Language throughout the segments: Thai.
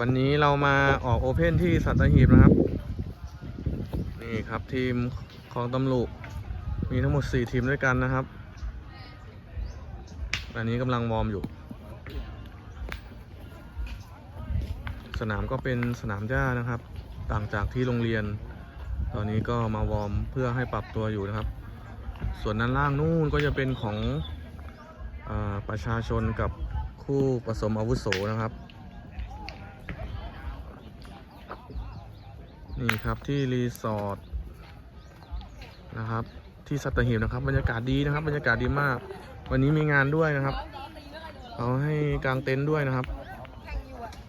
วันนี้เรามาออกโอเพ่นที่สัตหีบนะครับ นี่ครับทีมของตำรุมีทั้งหมด 4 ทีมด้วยกันนะครับ อันนี้กำลังวอร์มอยู่ สนามก็เป็นสนามหญ้านะครับ ต่างจากที่โรงเรียน ตอนนี้ก็มาวอร์มเพื่อให้ปรับตัวอยู่นะครับ ส่วนด้านล่างนู่นก็จะเป็นของอประชาชนกับคู่ผสมอาวุโสนะครับ นี่ครับที่รีสอร์ทนะครับ ที่สัตหีบนะครับ บรรยากาศดีนะครับ บรรยากาศดีมาก วันนี้มีงานด้วยนะครับเอาให้กางเต็นท์ด้วยนะครับ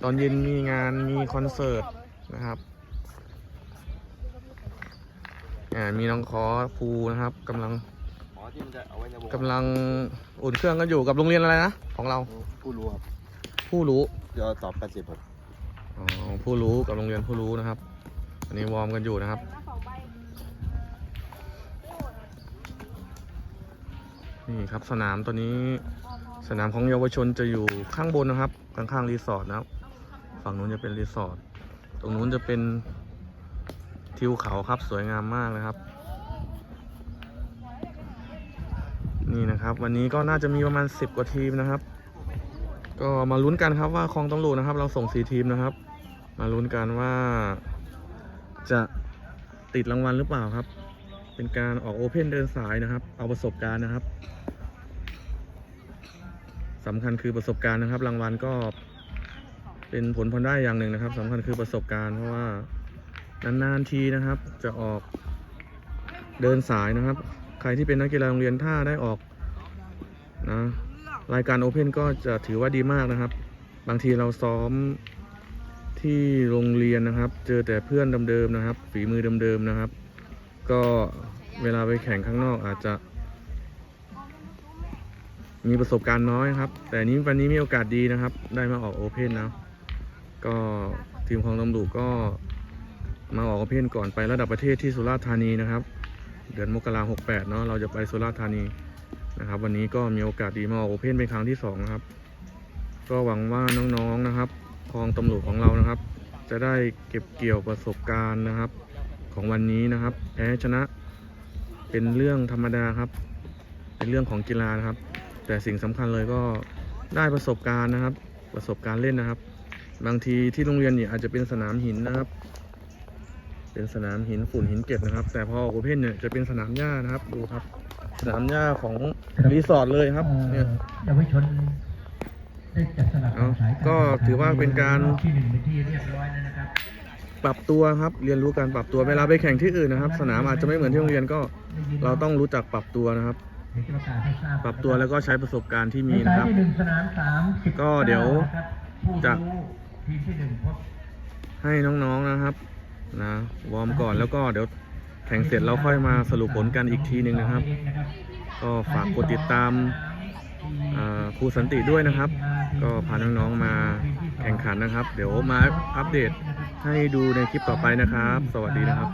ตอนเย็นมีงานมีคอนเสิร์ตนะครับอ่ามีน้องคอภูนะครับกำลังหมอที่มันจะเอาไว้ในวงกำลังอุ่นเครื่องกันอยู่กับโรงเรียนอะไรนะของเราผู้รู้ครับผู้รู้เดี๋ยวตอบแปดสิบครับอ๋อผู้รู้กับโรงเรียนผู้รู้นะครับ อันนี้วอร์มกันอยู่นะครับ นี่ครับสนามตัวนี้ สนามของเยาวชนจะอยู่ข้างบนนะครับ ข้างๆรีสอร์ทนะครับฝั่งนู้นจะเป็นรีสอร์ทตรงนู้นจะเป็นทิวเขาครับสวยงามมากนะครับ นี่นะครับ วันนี้ก็น่าจะมีประมาณ 10 กว่าทีมนะครับ ก็มาลุ้นกันครับว่าคลองตำรวจนะครับ เราส่ง4ทีมนะครับ มาลุ้นกันว่า จะติดรางวัลหรือเปล่าครับ เป็นการออกโอเพนเดินสายนะครับ เอาประสบการณ์นะครับสำคัญคือประสบการณ์นะครับ รางวัลก็เป็นผลพลได้อย่างหนึ่งนะครับสำคัญคือประสบการณ์เพราะว่านานๆทีนะครับ จะออกเดินสายนะครับ ใครที่เป็นนักกีฬาโรงเรียนถ้าได้ออกนะรายการโอเพนก็จะถือว่าดีมากนะครับ บางทีเราซ้อม ที่โรงเรียนนะครับ เจอแต่เพื่อนเดิมๆนะครับ ฝีมือเดิมๆนะครับ ก็เวลาไปแข่งข้างนอกอาจจะ มีประสบการณ์น้อยครับ แต่นี้วันนี้มีโอกาสดีนะครับ ได้มาออกโอเพ่นนะก็ทีมของตำรวจก็มาออกโอเพ่นก่อนไประดับประเทศที่สุราษฎร์ธานีนะครับ เดือนมกราหกแปดเนาะเราจะไปสุราษฎร์ธานีนะครับ วันนี้ก็มีโอกาสดีมาออกโอเพ่นเป็นครั้งที่สองครับ ก็หวังว่าน้องๆนะครับ คลองตำรวจของเรานะครับ จะได้เก็บเกี่ยวประสบการณ์นะครับ ของวันนี้นะครับ แพ้ชนะเป็นเรื่องธรรมดาครับ เป็นเรื่องของกีฬานะครับ แต่สิ่งสำคัญเลยก็ได้ประสบการณ์นะครับ ประสบการณ์เล่นนะครับ บางทีที่โรงเรียนเนี่ยอาจจะเป็นสนามหินนะครับ เป็นสนามหินฝุ่นหินเก็บนะครับ แต่พอโอเพ่นเนี่ยจะเป็นสนามหญ้านะครับดูครับสนามหญ้าของรีสอร์ทเลยครับเนี่ยเยาวชน ก็ถือว่าเป็นการปรับตัวครับเรียนรู้การปรับตัวเวลาไปแข่งที่อื่นนะครับ สนามอาจจะไม่เหมือนที่โรงเรียนก็ เราต้องรู้จักปรับตัวนะครับ ปรับตัวแล้วก็ใช้ประสบการณ์ที่มีนะครับ ก็เดี๋ยวจะให้น้องๆนะครับนะวอร์มก่อนแล้วก็เดี๋ยวแข่งเสร็จเราค่อยมาสรุปผลกันอีกทีหนึ่งนะครับ ก็ฝากกดติดตามครูสันติด้วยนะครับ ก็พาน้องๆมาแข่งขันนะครับ เดี๋ยวมาอัปเดตให้ดูในคลิปต่อไปนะครับ สวัสดีนะครับ